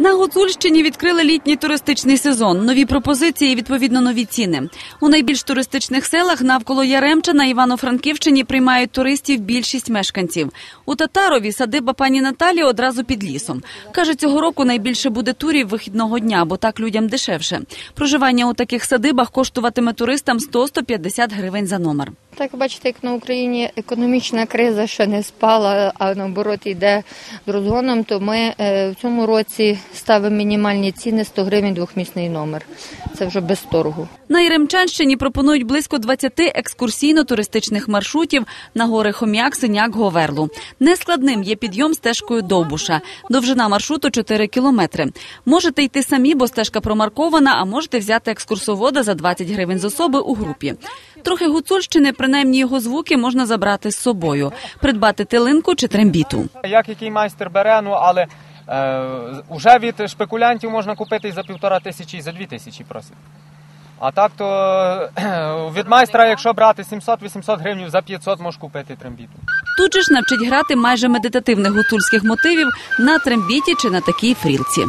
На Гуцульщині відкрили літній туристичний сезон. Нові пропозиції, відповідно, нові ціни. У найбільш туристичних селах навколо Яремча на Івано-Франківщині приймають туристів більшість мешканців. У Татарові садиба пані Наталі одразу під лісом. Каже, цього року найбільше буде турів вихідного дня, бо так людям дешевше. Проживання у таких садибах коштуватиме туристам 100-150 гривень за номер. Так бачите, як на Україні економічна криза ще не спала, а наоборот йде з то ми е, в цьому році ставимо мінімальні ціни 100 гривень двохмісний номер. Це вже без торгу. На Яремчанщині пропонують близько 20 екскурсійно-туристичних маршрутів на гори Хом'як, Синяк, Говерлу. Нескладним є підйом стежкою Довбуша. Довжина маршруту 4 кілометри. Можете йти самі, бо стежка промаркована, а можете взяти екскурсовода за 20 гривень з особи у групі. Трохи гуцульщини, принаймні його звуки можна забрати з собою, придбати тилинку чи трембіту. Як який майстер бере, ну але е, уже від шпекулянтів можна купити і за півтора тисячі, і за дві тисячі просить. А так то е, від майстра, якщо брати 700-800 гривень, за 500 можеш купити трембіту. Тут же ж навчить грати майже медитативних гуцульських мотивів на трембіті чи на такій фрілці.